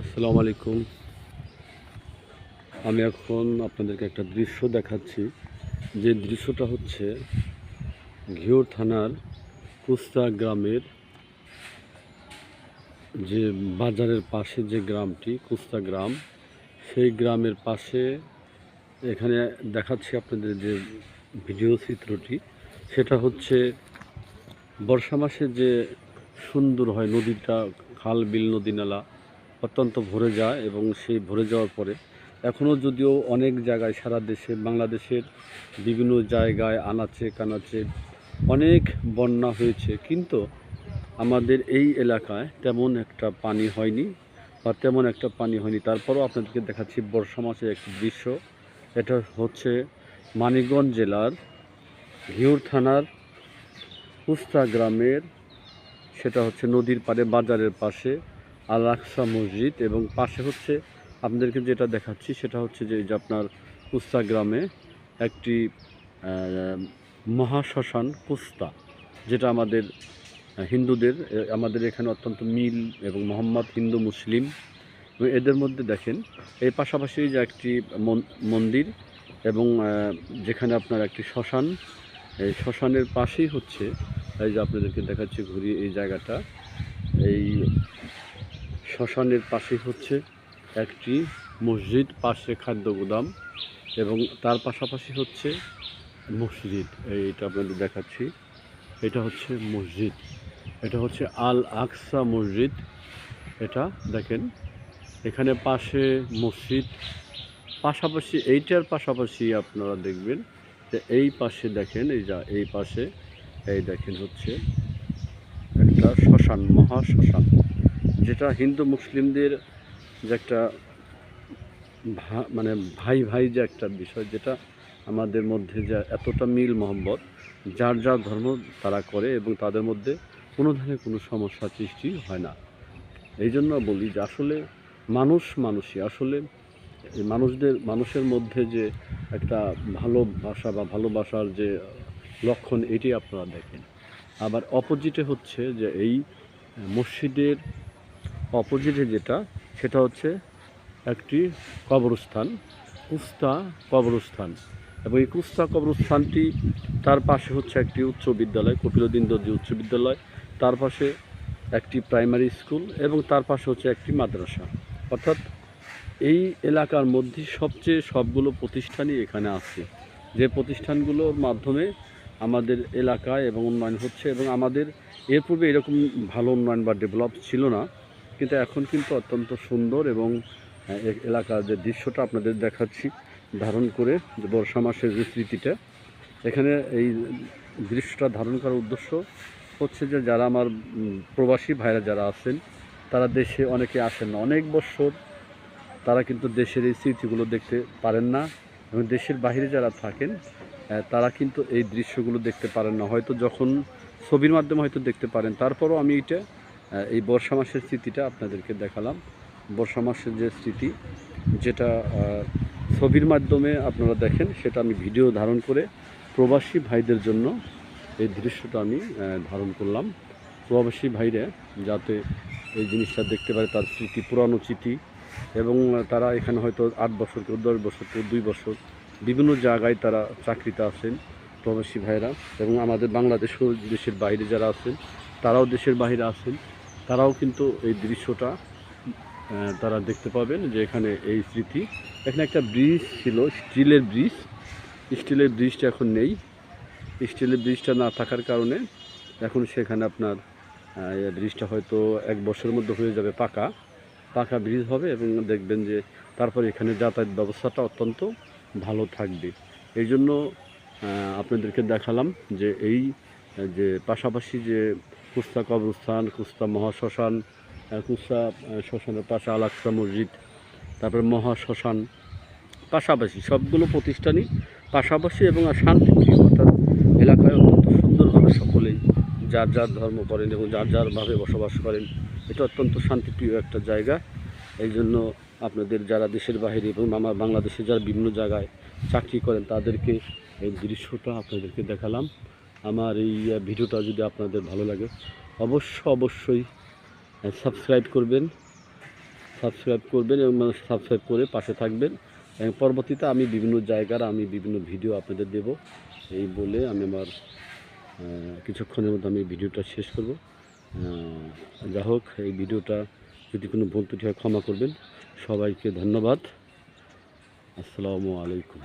আসসালামু আলাইকুম। আমি এখন আপনাদেরকে একটা দৃশ্য দেখাচ্ছি। যে দৃশ্যটা হচ্ছে ঘিওর থানার কুস্তা গ্রামের যে বাজারের পাশে যে গ্রামটি, কুস্তা গ্রাম। সেই গ্রামের পাশে এখানে দেখাচ্ছি আপনাদের যে ভিডিও চিত্রটি। সেটা হচ্ছে বর্ষা মাসে যে সুন্দর হয় নদীটা, খাল বিল, নদী নালা। অত্যন্ত ভরে যায় এবং সেই ভরে যাওয়ার পরে এখনও যদিও অনেক জায়গায় সারা দেশে, বাংলাদেশের বিভিন্ন জায়গায় আনাচে কানাচে অনেক বন্যা হয়েছে। কিন্তু আমাদের এই এলাকায় তেমন একটা পানি হয়নি বা তেমন একটা পানি হয়নি। তারপরও আপনাদেরকে দেখাচ্ছি বর্ষা মাসের একটি দৃশ্য। এটা হচ্ছে মানিকগঞ্জ জেলার ঘিউর থানার কুস্তা গ্রামের, সেটা হচ্ছে নদীর পাড়ে, বাজারের পাশে আল আকসা মসজিদ এবং পাশে হচ্ছে আপনাদেরকে যেটা দেখাচ্ছি সেটা হচ্ছে যে আপনার কুস্তা গ্রামে একটি মহাশ্মশান কুস্তা, যেটা আমাদের হিন্দুদের আমাদের এখানে অত্যন্ত মিল এবং মোহাম্মদ হিন্দু মুসলিম। এদের মধ্যে দেখেন এই পাশাপাশি যে একটি মন- মন্দির এবং যেখানে আপনার একটি শ্মশান, এই শ্মশানের পাশেই হচ্ছে, এই যে আপনাদেরকে দেখাচ্ছি ঘুরিয়ে এই জায়গাটা, এই শ্মশানের পাশে হচ্ছে একটি মসজিদ, পাশে খাদ্য গুদাম এবং তার পাশাপাশি হচ্ছে মসজিদ। এইটা আপনাদের দেখাচ্ছি। এটা হচ্ছে মসজিদ। এটা হচ্ছে আল আকসা মসজিদ। এটা দেখেন, এখানে পাশে মসজিদ। পাশাপাশি এইটার পাশাপাশি আপনারা দেখবেন যে এই পাশে দেখেন, এই যা, এই পাশে এই দেখেন হচ্ছে একটা শ্মশান, মহা শ্মশান। যেটা হিন্দু মুসলিমদের যে একটা মানে ভাই ভাই যে একটা বিষয়, যেটা আমাদের মধ্যে যে এতটা মিল মহব্বত, যার যার ধর্ম তারা করে এবং তাদের মধ্যে কোনো ধরনের কোনো সমস্যা সৃষ্টি হয় না। এই জন্য বলি যে আসলে মানুষ মানুষই, আসলে মানুষদের, মানুষের মধ্যে যে একটা ভালোবাসা বা ভালোবাসার যে লক্ষণ, এটি আপনারা দেখেন। আবার অপোজিটে হচ্ছে যে এই মসজিদের অপোজিটে যেটা, সেটা হচ্ছে একটি কবরস্থান, কুস্তা কবরস্থান। এবং এই কুস্তা কবরস্থানটি, তার পাশে হচ্ছে একটি উচ্চ বিদ্যালয়, কপিলদিন দর্জি উচ্চ বিদ্যালয়। তার পাশে একটি প্রাইমারি স্কুল এবং তার পাশে হচ্ছে একটি মাদ্রাসা। অর্থাৎ এই এলাকার মধ্যে সবচেয়ে সবগুলো প্রতিষ্ঠানই এখানে আছে। যে প্রতিষ্ঠানগুলোর মাধ্যমে আমাদের এলাকায় এবং উন্নয়ন হচ্ছে এবং আমাদের, এর পূর্বে এরকম ভালো উন্নয়ন বা ডেভেলপ ছিল না। কিন্তু এখন কিন্তু অত্যন্ত সুন্দর এবং এলাকার যে দৃশ্যটা আপনাদের দেখাচ্ছি, ধারণ করে যে বর্ষা মাসের যে স্মৃতিটা এখানে এই দৃশ্যটা ধারণ করার উদ্দেশ্য হচ্ছে যে যারা আমার প্রবাসী ভাইরা যারা আছেন, তারা দেশে অনেকে আসেন না। অনেক বছর তারা কিন্তু দেশের এই স্মৃতিগুলো দেখতে পারেন না এবং দেশের বাইরে যারা থাকেন তারা কিন্তু এই দৃশ্যগুলো দেখতে পারেন না। হয়তো যখন ছবির মাধ্যমে হয়তো দেখতে পারেন। তারপরও আমি এটা এই বর্ষা মাসের স্মৃতিটা আপনাদেরকে দেখালাম। বর্ষা মাসের যে স্মৃতি, যেটা ছবির মাধ্যমে আপনারা দেখেন, সেটা আমি ভিডিও ধারণ করে প্রবাসী ভাইদের জন্য এই দৃশ্যটা আমি ধারণ করলাম। প্রবাসী ভাইরা যাতে এই জিনিসটা দেখতে পারে, তার স্মৃতি, পুরানো চিঠি, এবং তারা এখানে হয়তো আট বছর কেউ দশ বছর কেউ দুই বছর বিভিন্ন জায়গায় তারা চাকরিতে আছেন প্রবাসী ভাইরা, এবং আমাদের বাংলাদেশও দেশের বাইরে যারা আছেন, তারাও দেশের বাইরে আছেন। তারাও কিন্তু এই দৃশ্যটা তারা দেখতে পাবেন যে এখানে এই স্মৃতি। এখানে একটা ব্রিজ ছিল, স্টিলের ব্রিজ। স্টিলের ব্রিজটা এখন নেই। স্টিলের ব্রিজটা না থাকার কারণে এখন সেখানে আপনার ব্রিজটা হয়তো এক বছরের মধ্যে হয়ে যাবে পাকা। পাকা ব্রিজ হবে এবং দেখবেন যে তারপরে এখানে যাতায়াত ব্যবস্থাটা অত্যন্ত ভালো থাকবে। এই জন্য আপনাদেরকে দেখালাম যে এই, যে পাশাপাশি যে কুস্তা কবরস্থান, কুস্তা মহাশ্মশান কুস্তা শ্মশানের পাশে আলাক্সা মসজিদ, তারপরে মহাশ্মশান। পাশাপাশি সবগুলো প্রতিষ্ঠানই পাশাপাশি এবং শান্তিপ্রিয়, অর্থাৎ এলাকায় অত্যন্ত সুন্দরভাবে সকলেই যার যার ধর্ম করেন এবং যার যারভাবে বসবাস করেন, এটা অত্যন্ত শান্তিপ্রিয় একটা জায়গা। এই জন্য আপনাদের যারা দেশের বাইরে এবং আমার বাংলাদেশে যারা বিভিন্ন জায়গায় চাকরি করেন, তাদেরকে এই দৃশ্যটা আপনাদেরকে দেখালাম। আমার এই ভিডিওটা যদি আপনাদের ভালো লাগে, অবশ্য অবশ্যই সাবস্ক্রাইব করবেন সাবস্ক্রাইব করবেন এবং মানুষ সাবস্ক্রাইব করে পাশে থাকবেন। এবং পরবর্তীতে আমি বিভিন্ন জায়গার, আমি বিভিন্ন ভিডিও আপনাদের দেব। এই বলে আমি আমার কিছুক্ষণের মধ্যে আমি ভিডিওটা শেষ করব। যা হোক, এই ভিডিওটা যদি কোনো ভুল ত্রুটি হয় ক্ষমা করবেন। সবাইকে ধন্যবাদ। আসসালামু আলাইকুম।